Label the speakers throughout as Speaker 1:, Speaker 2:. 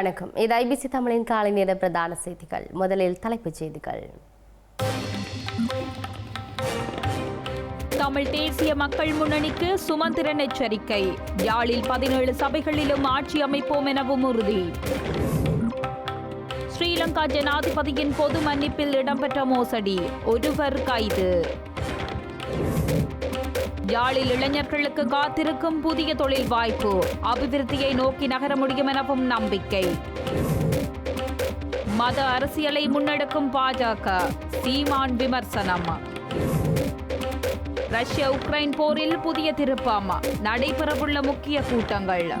Speaker 1: வணக்கம். இது ஐபிசி தமிழின் காலை நேர பிரதான செய்திகள். முதலில் தலைப்புச் செய்திகள்.
Speaker 2: தமிழ் தேசிய மக்கள் முன்னணிக்கு சுமந்திரன் எச்சரிக்கை. யாழில் பதினேழு சபைகளிலும் ஆட்சி அமைப்போம் எனவும் உறுதி. ஸ்ரீலங்கா ஜனாதிபதியின் பொது மன்னிப்பில் இடம்பெற்ற மோசடி. ஒருவர் கைது. யாழில் இளைஞர்களுக்கு காத்திருக்கும் புதிய தொழில் வாய்ப்பு. அபிவிருத்தியை நோக்கி நகர முடியும் எனவும் நம்பிக்கை. மத அரசியலை முன்னெடுக்கும் பாஜக. சீமான் விமர்சனம். ரஷ்ய உக்ரைன் போரில் புதிய திருப்பம். நடைபெறவுள்ள முக்கிய கூட்டங்கள்.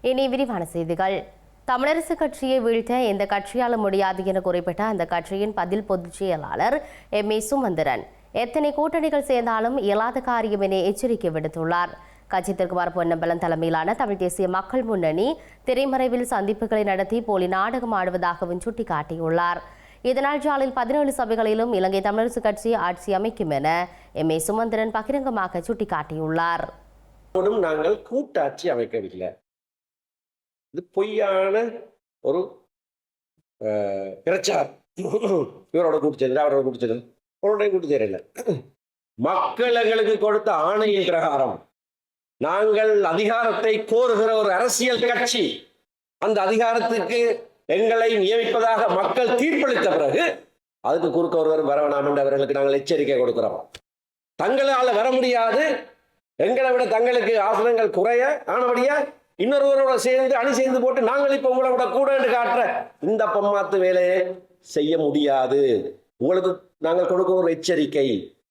Speaker 1: இனி விரிவான செய்திகள். தமிழரசு கட்சியை வீழ்த்த எந்த கட்சியால் முடியாது என குறிப்பிட்ட அந்த கட்சியின் பதில் பொதுச் செயலாளர் எம் ஏ சுமந்திரன். எத்தனை கூட்டணிகள் சேர்ந்தாலும் இயலாத காரியம் என எச்சரிக்கை விடுத்துள்ளார். கட்சி திருக்குமார் பொன்னம்பலம் தலைமையிலான தமிழ் தேசிய மக்கள் முன்னணி திரைமறைவில் சந்திப்புகளை நடத்தி போலி நாடகம் ஆடுவதாகவும் சுட்டிக்காட்டியுள்ளார். இதனால் ஜாலில் பதினேழு சபைகளிலும் இலங்கை தமிழரசு கட்சி ஆட்சி அமைக்கும் என எம் ஏ சுமந்திரன் பகிரங்கமாக சுட்டிக்காட்டியுள்ளார்.
Speaker 3: நாங்கள் கூட்டாட்சி அமைக்கவில்லை. இது பொய்யான ஒரு அஹ், பிரச்சாரம். இவரோட கூட்டு சேர்ந்து அவரோட கூட்டு சேர்ந்து அவரோட கூட்டு சேரல. மக்கள் எங்களுக்கு கொடுத்த ஆணையின் பிரகாரம் நாங்கள் அதிகாரத்தை கோருகிற ஒரு அரசியல் கட்சி அந்த அதிகாரத்துக்கு எங்களை நியமிப்பதாக மக்கள் தீர்ப்பளித்த பிறகு அதுக்கு குறுக்க ஒருவர் வர வேணாம் என்று அவர்களுக்கு நாங்கள் எச்சரிக்கை கொடுக்கிறோம். தங்களால் வர முடியாது. எங்களை விட தங்களுக்கு ஆசனங்கள் குறைய ஆனபடியா இன்னொருவரோட சேர்ந்து அணி சேர்ந்து போட்டு நாங்கள் இப்ப உங்களை விட கூட என்று காட்டுற இந்த பம்மாத்து வேலையை செய்ய முடியாது. உங்களுக்கு நாங்கள் கொடுக்க ஒரு எச்சரிக்கை.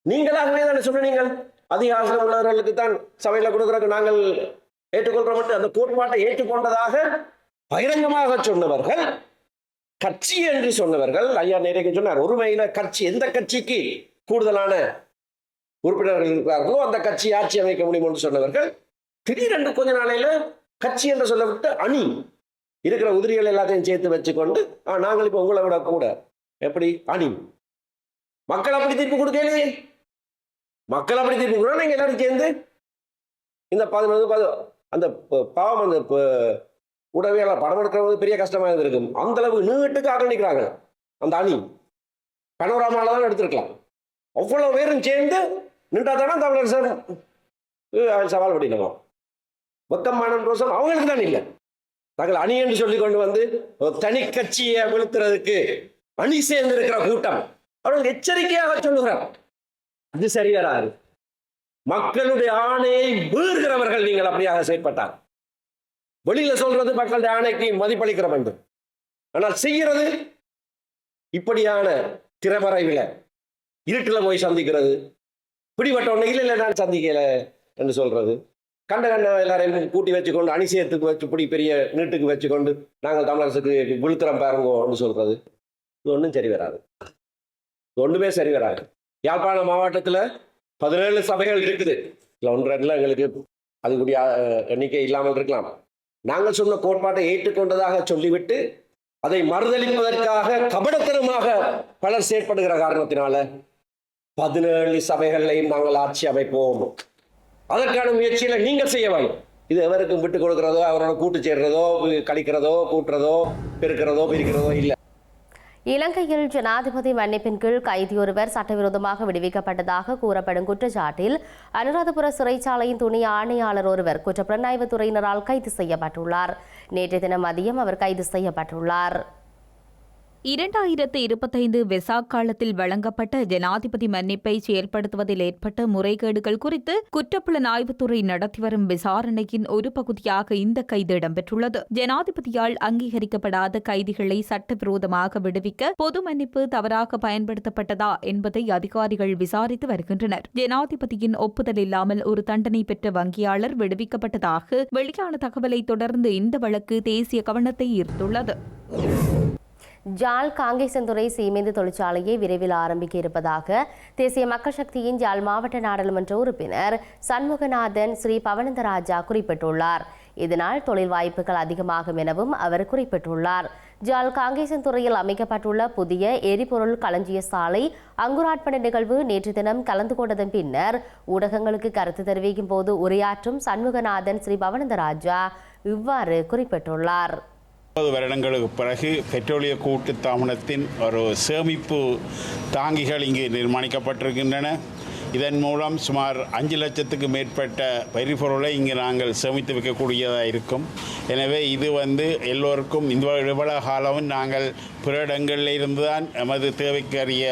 Speaker 3: நீங்களாகவே தானே சொன்னீங்க அதிக உள்ளவர்களுக்கு தான் சபையில கொடுக்குறதுக்கு நாங்கள் ஏற்றுக்கொள்கிறோம் அந்த கோட்பாட்டை ஏற்றுக்கொண்டதாக பகிரங்கமாக சொன்னவர்கள் கட்சி என்று சொன்னவர்கள் ஐயா நேரே சொன்னார் ஒருமையில கட்சி எந்த கட்சிக்கு கூடுதலான உறுப்பினர்கள் இருக்கிறார்களோ அந்த கட்சி ஆட்சி அமைக்க முடியும் என்று சொன்னவர்கள் திடீரென்று கொஞ்ச நாளையில கட்சி என்று சொல்லப்பட்டு அணி இருக்கிற உதிரிகள் எல்லாத்தையும் சேர்த்து வச்சுக்கொண்டு ஆ நாங்கள் இப்போ உங்களை விட கூட. எப்படி? அணி. மக்கள் அப்படி தீர்ப்பு கொடுக்கலையே. மக்கள் அப்படி தீர்ப்பு கொடுக்கணும் நீங்கள் எல்லாரும் சேர்ந்து இந்த பதினொன்று பது அந்த பாவம் அந்த ப- உடவியாளர் படம் எடுக்கிறது பெரிய கஷ்டமாக இருந்திருக்கும் அந்த அளவு நீட்டுக்கு ஆக்கிரமிக்கிறாங்க அந்த அணி. பனோராமாவில் தான் எடுத்திருக்கலாம். அவ்வளோ பேரும் சேர்ந்து நின்றா தானே தமிழர் சார் சவால் பண்ணிடணும் மொத்தமான ரோசம் அவங்களுக்கு தான் இல்லை. நாங்கள் அணி என்று சொல்லி கொண்டு வந்து ஒரு தனி கட்சியை வீழ்த்துறதுக்கு அணி சேர்ந்து இருக்கிற கூட்டம். அவர்கள் எச்சரிக்கையாக சொல்லுகிறார். அது சரி மக்களுடைய ஆணையை மீறுகிறவர்கள் நீங்கள் அப்படியாக செயற்பட்டார் வெளியில சொல்றது மக்களுடைய ஆணைக்கு மதிப்பளிக்கிற வேண்டும் ஆனால் செய்கிறது இப்படியான திறமறைவில இருட்டில் போய் சந்திக்கிறது. பிடிபட்ட உடனே இல்லை இல்லை நான் சந்திக்கல என்று சொல்றது. கண்ட கண்ட எல்லாரையும் கூட்டி வச்சுக்கொண்டு அணிசயத்துக்கு வச்சு இப்படி பெரிய நீட்டுக்கு வச்சுக்கொண்டு நாங்கள் தமிழரசுக்கு விழுத்துறோம் பாருங்கன்னு சொல்கிறது இது ஒன்றும் சரி வராது. இது ஒன்றுமே சரி வராது. யாழ்ப்பாணம் மாவட்டத்தில் பதினேழு சபைகள் இருக்குது. இல்லை ஒன்று ரெண்டில் எங்களுக்கு அதுக்குரிய எண்ணிக்கை இல்லாமல் இருக்கலாம். நாங்கள் சொன்ன கோட்பாட்டை ஏற்றுக்கொண்டதாக சொல்லிவிட்டு அதை மறுதளிப்பதற்காக கபடத்தனமாக பலர் செயற்படுகிற காரணத்தினால பதினேழு சபைகளையும் நாங்கள் ஆட்சி அமைப்போம். அதற்கான முயற்சியில நீங்கள் செய்ய வேண்டும். இது எவருக்கும் விட்டு கொடுக்கிறதோ அவரோட கூட்டு சேர்றதோ கழிக்கிறதோ கூட்டுறதோ பெருக்கிறதோ பிரிக்கிறதோ இல்லை.
Speaker 1: இலங்கையில் ஜனாதிபதி மன்னிப்பின் கீழ் கைதியொருவர் சட்டவிரோதமாக விடுவிக்கப்பட்டதாக கூறப்படும் குற்றச்சாட்டில் அனுராதபுர சிறைச்சாலையின் துணை ஆணையாளர் ஒருவர் குற்றப்புலனாய்வு துறையினரால் கைது செய்யப்பட்டுள்ளார். நேற்றைய தினம் மதியம் அவர் கைது செய்யப்பட்டுள்ளார்.
Speaker 2: இரண்டாயிரத்து இருபத்தைந்து வெசாக் காலத்தில் வழங்கப்பட்ட ஜனாதிபதி மன்னிப்பை செயல்படுத்துவதில் ஏற்பட்ட முறைகேடுகள் குறித்து குற்றப்புலனாய்வுத்துறை நடத்தி வரும் விசாரணையின் ஒரு பகுதியாக இந்த கைது இடம்பெற்றுள்ளது. ஜனாதிபதியால் அங்கீகரிக்கப்படாத கைதிகளை சட்டவிரோதமாக விடுவிக்க பொது மன்னிப்பு தவறாக பயன்படுத்தப்பட்டதா என்பதை அதிகாரிகள் விசாரித்து வருகின்றனர். ஜனாதிபதியின் ஒப்புதல் இல்லாமல் ஒரு தண்டனை பெற்ற வங்கியாளர் விடுவிக்கப்பட்டதாக வெளியான தகவலை தொடர்ந்து இந்த வழக்கு தேசிய கவனத்தை ஈர்த்துள்ளது.
Speaker 1: ஜாழ் காங்கேசந்துறை சீமேந்து தொழிற்சாலையை விரைவில் ஆரம்பிக்க இருப்பதாக தேசிய மக்கள் சக்தியின் ஜாழ் மாவட்ட நாடாளுமன்ற உறுப்பினர் சண்முகநாதன் ஸ்ரீ பவனந்தராஜா குறிப்பிட்டுள்ளார். இதனால் தொழில் வாய்ப்புகள் அதிகமாகும் எனவும் அவர் குறிப்பிட்டுள்ளார். ஜால் காங்கேசன் துறையில் அமைக்கப்பட்டுள்ள புதிய எரிபொருள் களஞ்சிய சாலை அங்குராட்பண நிகழ்வு நேற்று தினம் கலந்து கொண்டதன் பின்னர் ஊடகங்களுக்கு கருத்து தெரிவிக்கும் போது உரையாற்றும் சண்முகநாதன் ஸ்ரீ பவனந்தராஜா இவ்வாறு குறிப்பிட்டுள்ளார்.
Speaker 4: முப்பது வருடங்களுக்கு பிறகு பெட்ரோலிய கூட்டு தாமனத்தின் ஒரு சேமிப்பு தாங்கிகள் இங்கு நிர்மாணிக்கப்பட்டிருக்கின்றன. இதன் மூலம் சுமார் அஞ்சு லட்சத்துக்கு மேற்பட்ட பரிபொருளை இங்கு நாங்கள் சேமித்து வைக்கக்கூடியதாக இருக்கும். எனவே இது வந்து எல்லோருக்கும் இந்த இவ்வளவு காலமும் நாங்கள் பிற இடங்களில் இருந்து தான் எமது தேவைக்கரிய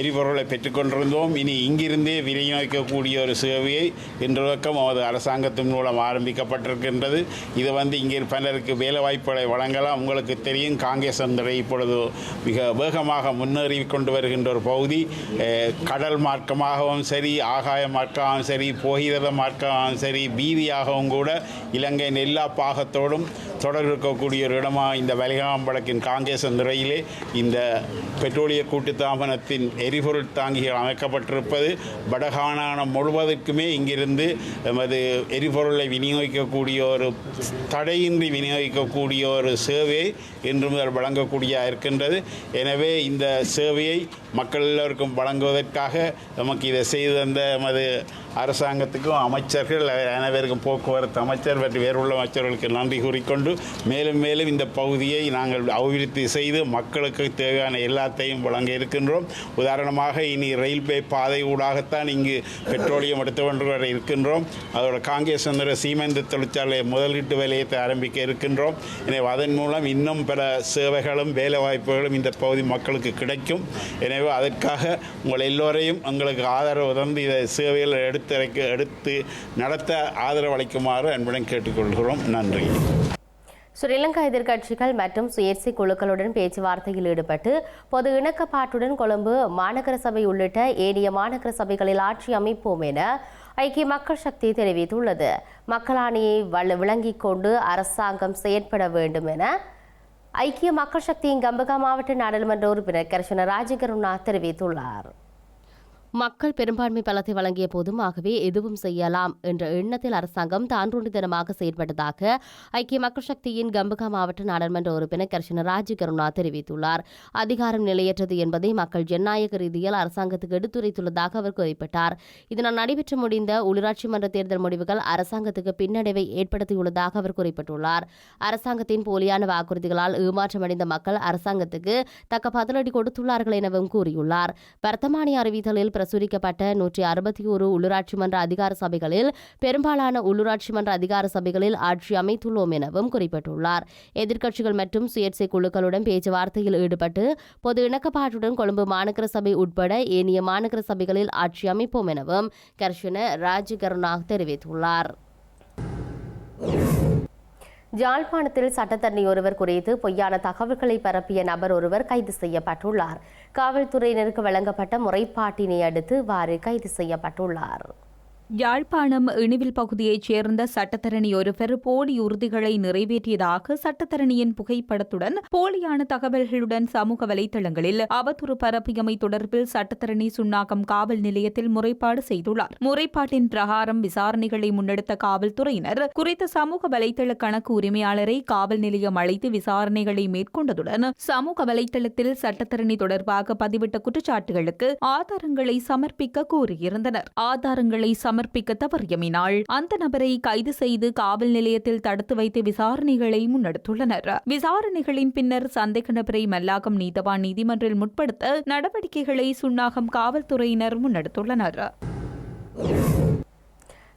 Speaker 4: எரிபொருளை பெற்றுக்கொண்டிருந்தோம் இனி இங்கிருந்தே விநியோகிக்கக்கூடிய ஒரு சேவையை இன்று பக்கம் நமது அரசாங்கத்தின் மூலம் ஆரம்பிக்கப்பட்டிருக்கின்றது. இது வந்து இங்கே பலருக்கு வேலை வாய்ப்புகளை வழங்கலாம். உங்களுக்கு தெரியும் காங்கிரஸ் துறை இப்பொழுது மிக வேகமாக முன்னேறி கொண்டு வருகின்ற ஒரு பகுதி. கடல் மார்க்கமாகவும் சரி ஆகாய மார்க்கமாகவும் சரி போகிரத மார்க்கமாகவும் சரி பீதியாகவும் கூட இலங்கையின் எல்லா Forum தொடர்பு இருக்கக்கூடிய ஒரு இடமாக இந்த வலிகாம் வழக்கின் காங்கிரஸ் துறையிலே இந்த பெட்ரோலிய கூட்டுத்தாபனத்தின் எரிபொருள் தாங்கிகள் அமைக்கப்பட்டிருப்பது வடகாணானம் முழுவதற்குமே இங்கிருந்து எமது எரிபொருளை விநியோகிக்கக்கூடிய ஒரு தடையின்றி விநியோகிக்கக்கூடிய ஒரு சேவை இன்று முதல் வழங்கக்கூடிய இருக்கின்றது. எனவே இந்த சேவையை மக்கள் எல்லோருக்கும் வழங்குவதற்காக நமக்கு இதை செய்து தந்த எமது அரசாங்கத்துக்கும் அமைச்சர்கள் அனைவருக்கும் போக்குவரத்து அமைச்சர் மற்றும் வேறுள்ள அமைச்சர்களுக்கு நன்றி கூறிக்கொண்டு மேலும் மேலும் இந்த பகுதியை நாங்கள் அபிவிருத்தி செய்து மக்களுக்கு தேவையான எல்லாத்தையும் வழங்க இருக்கின்றோம். உதாரணமாக இனி ரயில்வே பாதை ஊடாகத்தான் இங்கு பெட்ரோலியம் எடுத்து கொண்டு இருக்கின்றோம். அதோட காங்கிரஸ் சந்திர சீமெந்த தொழிற்சாலை முதலீட்டு வேலையத்தை ஆரம்பிக்க இருக்கின்றோம். எனவே அதன் மூலம் இன்னும் பல சேவைகளும் வேலை வாய்ப்புகளும் இந்த பகுதி மக்களுக்கு கிடைக்கும். எனவே அதற்காக உங்கள் எல்லோரையும் எங்களுக்கு ஆதரவு தந்து இதை சேவையில் எடுத்து எடுத்து நடத்த ஆதரவு அளிக்குமாறு அன்புடன் கேட்டுக்கொள்கிறோம். நன்றி.
Speaker 1: ஸ்ரீலங்கா எதிர்க்கட்சிகள் மற்றும் சுயேட்சை குழுக்களுடன் பேச்சுவார்த்தையில் ஈடுபட்டு பொது இணக்கப்பாட்டுடன் கொழும்பு மாநகர சபை உள்ளிட்ட ஏனைய மாநகர சபைகளில் ஆட்சி அமைப்போம் என ஐக்கிய மக்கள் சக்தி தெரிவித்துள்ளது. மக்களாணியை விளங்கிக் கொண்டு அரசாங்கம் செயற்பட வேண்டும் என ஐக்கிய மக்கள் சக்தியின் கம்பகா மாவட்ட நாடாளுமன்ற உறுப்பினர் கர்ஷன ராஜகருணா தெரிவித்துள்ளார். மக்கள் பெரும்பான்மை பலத்தை வழங்கிய போதும் ஆகவே எதுவும் செய்யலாம் என்ற எண்ணத்தில் அரசாங்கம் தான்றோண்டித்தனமாக செயற்பட்டதாக ஐக்கிய மக்கள் சக்தியின் கம்புகா மாவட்ட நாடாளுமன்ற உறுப்பினர் கர்ஷன ராஜகருணா தெரிவித்துள்ளார். அதிகாரம் நிலையற்றது என்பதை மக்கள் ஜனநாயக ரீதியில் அரசாங்கத்துக்கு எடுத்துரைத்துள்ளதாக அவர் குறிப்பிட்டார். இதனால் நடைபெற்று முடிந்த உள்ளாட்சி மன்ற தேர்தல் முடிவுகள் அரசாங்கத்துக்கு பின்னடைவை ஏற்படுத்தியுள்ளதாக அவர் குறிப்பிட்டுள்ளார். அரசாங்கத்தின் போலியான வாக்குறுதிகளால் ஏமாற்றமடைந்த மக்கள் அரசாங்கத்துக்கு தக்க பதிலடி கொடுத்துள்ளார்கள் எனவும் கூறியுள்ளார். வர்த்தமானி அறிவித்தலில் பிரசுரிக்கப்பட்ட நூற்றி அறுபத்தி ஒரு உள்ளூராட்சி மன்ற அதிகார சபைகளில் பெரும்பாலான உள்ளூராட்சி மன்ற அதிகார சபைகளில் ஆட்சி அமைத்துள்ளோம் எனவும் குறிப்பிட்டுள்ளார். எதிர்க்கட்சிகள் மற்றும் சுயேட்சை குழுக்களுடன் பேச்சுவார்த்தையில் ஈடுபட்டு பொது இணக்கப்பாட்டுடன் கொழும்பு மாநகர சபை உட்பட ஏனைய மாநகர சபைகளில் ஆட்சி அமைப்போம் எனவும் கர்ஷன ராஜகருணா தெரிவித்துள்ளார். யாழ்ப்பாணத்தில் சட்டத்தரணி ஒருவர் குறித்து பொய்யான தகவல்களை பரப்பிய நபர் ஒருவர் கைது செய்யப்பட்டுள்ளார். காவல்துறையினருக்கு வழங்கப்பட்ட முறைப்பாட்டினை அடுத்து இவ்வாறு கைது செய்யப்பட்டுள்ளார்.
Speaker 2: யாழ்ப்பாணம் இணிவில் பகுதியைச் சேர்ந்த சட்டத்தரணி ஒருவர் போலி உறுதிகளை நிறைவேற்றியதாக சட்டத்தரணியின் புகைப்படத்துடன் போலியான தகவல்களுடன் சமூக வலைதளங்களில் அவதூறு பரப்பியமை தொடர்பில் சட்டத்தரணி சுன்னாகம் காவல் நிலையத்தில் முறைப்பாடு செய்துள்ளார். முறைப்பாட்டின் பிரகாரம் விசாரணைகளை முன்னெடுத்த காவல்துறையினர் குறித்த சமூக வலைதள கணக்கு உரிமையாளரை காவல் நிலையம் அழைத்து விசாரணைகளை மேற்கொண்டதுடன் சமூக வலைதளத்தில் சட்டத்தரணி தொடர்பாக பதிவிட்ட குற்றச்சாட்டுகளுக்கு ஆதாரங்களை சமர்ப்பிக்க கோரியிருந்தனர். ஆதாரங்களை சமர்ப்பிக்க தவறியமினாள் அந்த நபரை கைது செய்து காவல் நிலையத்தில் தடுத்து வைத்து விசாரணைகளை முன்னெடுத்துள்ளனர். விசாரணைகளின் பின்னர் சந்தேக நபரை மல்லாகம் நீதவான் நீதிமன்றில் முற்படுத்த நடவடிக்கைகளை சுன்னாகம் காவல்துறையினர் முன்னெடுத்துள்ளனர்.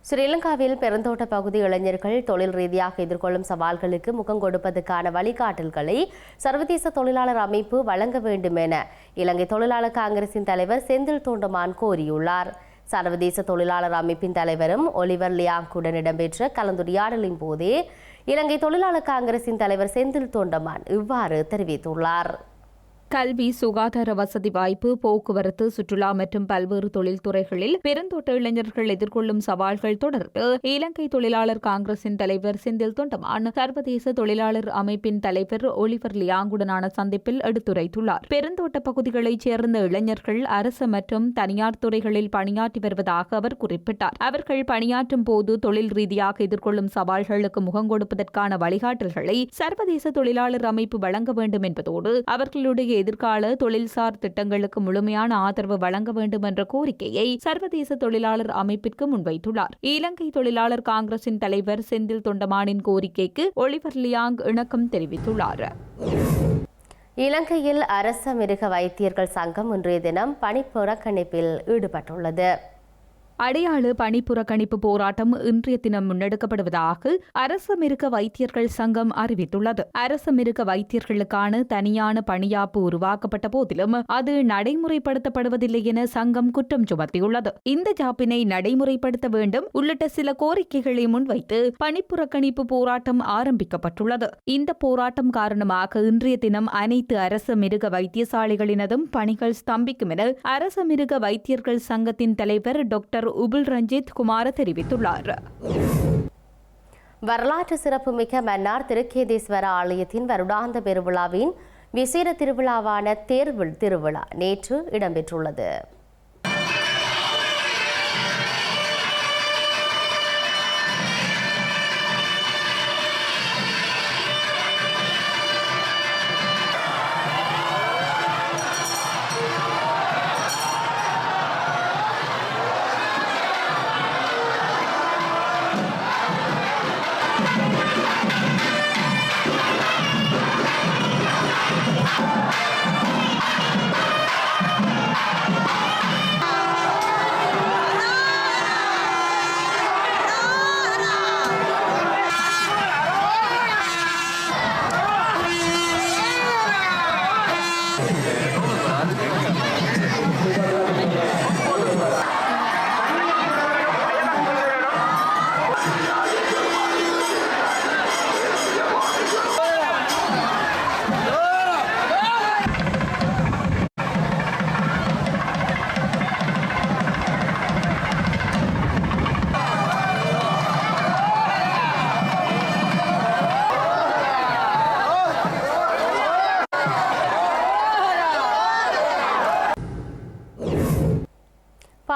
Speaker 1: ஸ்ரீலங்காவில் பெருந்தோட்ட பகுதி இளைஞர்கள் தொழில் ரீதியாக எதிர்கொள்ளும் சவால்களுக்கு முகம் கொடுப்பதற்கான வழிகாட்டல்களை சர்வதேச தொழிலாளர் அமைப்பு வழங்க வேண்டும் என இலங்கை தொழிலாளர் காங்கிரசின் தலைவர் செந்தில் தோண்டமான் கோரியுள்ளார். சர்வதேச தொழிலாளர் அமைப்பின் தலைவரும் ஒலிவர் லியாங்குடன் இடம்பெற்ற கலந்துரையாடலின் போதே இலங்கை தொழிலாளர் காங்கிரசின் தலைவர் செந்தில் தோண்டமான் இவ்வாறு தெரிவித்துள்ளார்.
Speaker 2: கல்வி சுகாதார வசதி வாய்ப்பு போக்குவரத்து சுற்றுலா மற்றும் பல்வேறு தொழில்துறைகளில் பெருந்தோட்ட இளைஞர்கள் எதிர்கொள்ளும் சவால்கள் தொடர்பில் இலங்கை தொழிலாளர் காங்கிரசின் தலைவர் செந்தில் தொண்டமான் சர்வதேச தொழிலாளர் அமைப்பின் தலைவர் ஒலிவர் லியாங்குடனான சந்திப்பில் எடுத்துரைத்துள்ளார். பெருந்தோட்ட பகுதிகளைச் சேர்ந்த இளைஞர்கள் அரசு மற்றும் தனியார் துறைகளில் பணியாற்றி வருவதாக அவர் குறிப்பிட்டார். அவர்கள் பணியாற்றும் போது தொழில் ரீதியாக எதிர்கொள்ளும் சவால்களுக்கு முகங்கொடுப்பதற்கான வழிகாட்டல்களை சர்வதேச தொழிலாளர் அமைப்பு வழங்க வேண்டும் என்பதோடு அவர்களுடைய எதிர்கால தொழில்சார் திட்டங்களுக்கு முழுமையான ஆதரவு வழங்க வேண்டும் என்ற கோரிக்கையை சர்வதேச தொழிலாளர் அமைப்பிற்கு முன்வைத்துள்ளார். இலங்கை தொழிலாளர் காங்கிரசின் தலைவர் செந்தில் தொண்டமானின் கோரிக்கைக்கு ஒளிவர் லியாங் இணக்கம் தெரிவித்துள்ளார்.
Speaker 1: இலங்கையில் அரச மிருக வைத்தியர்கள் சங்கம் இன்றைய தினம் பணிப்புறக்கணிப்பில் ஈடுபட்டுள்ளது.
Speaker 2: அடையாள பணிப்புறக்கணிப்பு போராட்டம் இன்றைய தினம் முன்னெடுக்கப்படுவதாக அரச மிருக வைத்தியர்கள் சங்கம் அறிவித்துள்ளது. அரச மிருக வைத்தியர்களுக்கான தனியான பணியாப்பு உருவாக்கப்பட்ட போதிலும் அது நடைமுறைப்படுத்தப்படுவதில்லை என சங்கம் குற்றம் சுமத்தியுள்ளது. இந்த ஜாப்பினை நடைமுறைப்படுத்த வேண்டும். உள்ளிட்ட சில கோரிக்கைகளை முன்வைத்து பணிப்புறக்கணிப்பு போராட்டம் ஆரம்பிக்கப்பட்டுள்ளது. இந்த போராட்டம் காரணமாக இன்றைய தினம் அனைத்து அரச மிருக வைத்தியசாலைகளினதும் பணிகள் ஸ்தம்பிக்கும் என அரச மிருக வைத்தியர்கள் சங்கத்தின் தலைவர் டாக்டர் உபுல் ரஞ்சித் குமார தெரிவித்துள்ளார்.
Speaker 1: வரலாற்று சிறப்புமிக்க மன்னார் திருக்கேதீஸ்வர ஆலயத்தின் வருடாந்த பெருவிழாவின் விசேட திருவிழாவான தேர்வில் திருவிழா நேற்று இடம்பெற்றுள்ளது.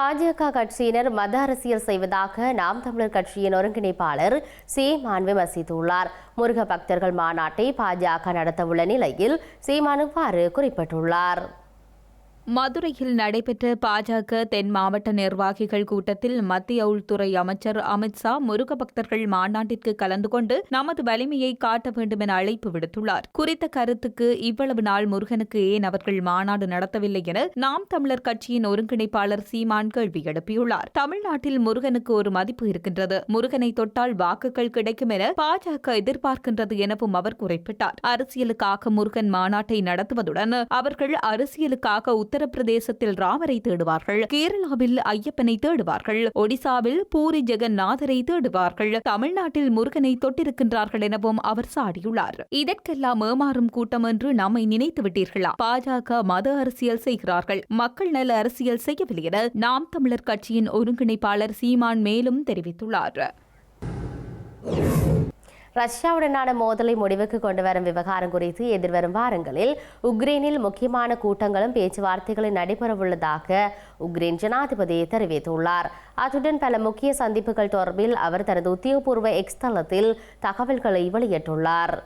Speaker 1: பாஜக கட்சியினர் மத அரசியல் செய்வதாக நாம் தமிழர் கட்சியின் ஒருங்கிணைப்பாளர் சீமான் விமர்சித்துள்ளார். முருக பக்தர்கள் மாநாட்டை பாஜக நடத்தவுள்ள நிலையில் சீமான் இவ்வாறு குறிப்பிட்டுள்ளார்.
Speaker 2: மதுரையில் நடைபெற்ற பாஜக தென் மாவட்ட நிர்வாகிகள் கூட்டத்தில் மத்திய உள்துறை அமைச்சர் அமித்ஷா முருக பக்தர்கள் மாநாட்டிற்கு கலந்து கொண்டு நமது வலிமையை காட்ட வேண்டும் என அழைப்பு விடுத்துள்ளார். குறித்த கருத்துக்கு இவ்வளவு நாள் முருகனுக்கு ஏன் அவர்கள் மாநாடு நடத்தவில்லை என நாம் தமிழர் கட்சியின் ஒருங்கிணைப்பாளர் சீமான் கேள்வி எழுப்பியுள்ளார். தமிழ்நாட்டில் முருகனுக்கு ஒரு மதிப்பு இருக்கின்றது. முருகனை தொட்டால் வாக்குகள் கிடைக்கும் என பாஜக எதிர்பார்க்கின்றது எனவும் அவர் குறிப்பிட்டார். அரசியலுக்காக முருகன் மாநாட்டை நடத்துவதுடன் அவர்கள் அரசியலுக்காக உத்தரப்பிரதேசத்தில் ராமரை தேடுவார்கள் கேரளாவில் ஐயப்பனை தேடுவார்கள் ஒடிசாவில் பூரி ஜெகநாதரை தேடுவார்கள் தமிழ்நாட்டில் முருகனை தொட்டிருக்கின்றார்கள் எனவும் அவர் சாடியுள்ளார். இதற்கெல்லாம் ஏமாறும் கூட்டம் என்று நம்மை நினைத்து விட்டீர்களா? பாஜக மத அரசியல் செய்கிறார்கள் மக்கள் நல அரசியல் செய்யவில்லை என நாம் தமிழர் கட்சியின் ஒருங்கிணைப்பாளர் சீமான் மேலும் தெரிவித்துள்ளார்.
Speaker 1: ரஷ்யாவுடனான மோதலை முடிவுக்கு கொண்டு வரும் விவகாரம் குறித்து எதிர்வரும் வாரங்களில் உக்ரைனில் முக்கியமான கூட்டங்களும் பேச்சுவார்த்தைகளும் நடைபெறவுள்ளதாக உக்ரைன் ஜனாதிபதி தெரிவித்துள்ளார். அத்துடன் பல முக்கிய சந்திப்புகள் தொடர்பில் அவர் தனது உத்தியோகபூர்வ எக்ஸ் தளத்தில் தகவல்களை வெளியிட்டுள்ளார்.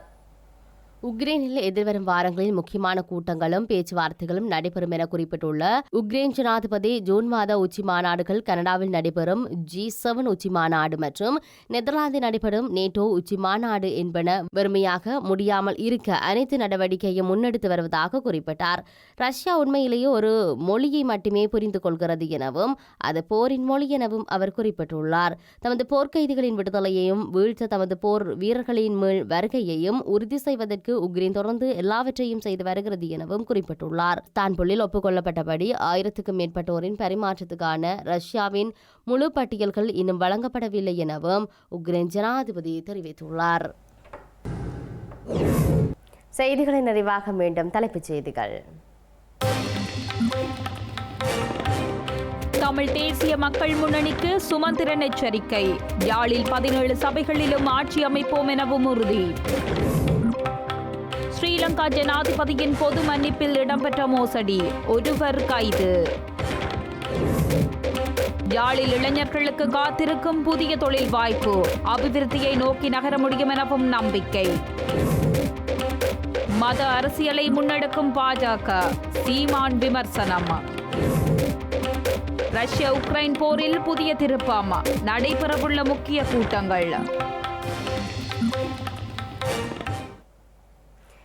Speaker 1: உக்ரைனில் எதிர்வரும் வாரங்களில் முக்கியமான கூட்டங்களும் பேச்சுவார்த்தைகளும் நடைபெறும் என குறிப்பிட்டுள்ள உக்ரைன் ஜனாதிபதி ஜூன் மாத உச்சி மாநாடுகள் கனடாவில் நடைபெறும் ஜி செவன் உச்சி மாநாடு மற்றும் நெதர்லாந்தில் நடைபெறும் நேட்டோ உச்சி மாநாடு என்பன வெறுமையாக முடியாமல் இருக்க அனைத்து நடவடிக்கையும் முன்னெடுத்து வருவதாக குறிப்பிட்டார். ரஷ்யா உண்மையிலேயே ஒரு மொழியை மட்டுமே புரிந்து கொள்கிறது எனவும் அது போரின் மொழி எனவும் அவர் குறிப்பிட்டுள்ளார். தமது போர்க்கைதிகளின் விடுதலையையும் வீழ்த்த தமது போர் வீரர்களின் மேல் வருகையையும் உறுதி செய்வதற்கு உக்ரைன் தொடர்ந்து எல்லாவற்றையும் செய்து வருகிறது எனவும் குறிப்பிட்டுள்ளார். தான்புள்ளில் ஒப்புக்கொள்ளப்பட்டபடி ஆயிரத்துக்கும் மேற்பட்டோரின் பரிமாற்றத்துக்கான ரஷ்யாவின் முழு பட்டியல்கள் இன்னும் வழங்கப்படவில்லை எனவும் உக்ரைன் ஜனாதிபதி தெரிவித்துள்ளார். செய்திகளை நிறைவாக மீண்டும் தலைப்புச் செய்திகள்.
Speaker 2: தமிழ் தேசிய மக்கள் முன்னணிக்கு சுமந்திரன் எச்சரிக்கை. யாழில் பதினேழு சபைகளிலும் ஆட்சி அமைப்போம் எனவும் உறுதி. ஸ்ரீலங்கா ஜனாதிபதியின் பொது மன்னிப்பில் இடம்பெற்ற மோசடி. ஒருவர் கைது. யாழில் இளைஞர்களுக்கு காத்திருக்கும் புதிய தொழில் வாய்ப்பு. அபிவிருத்தியை நோக்கி நகர முடியும் எனவும் நம்பிக்கை. மத அரசியலை முன்னெடுக்கும் பாஜக. சீமான் விமர்சனம். ரஷ்ய உக்ரைன் போரில் புதிய திருப்பம். நடைபெறவுள்ள முக்கிய கூட்டங்கள்.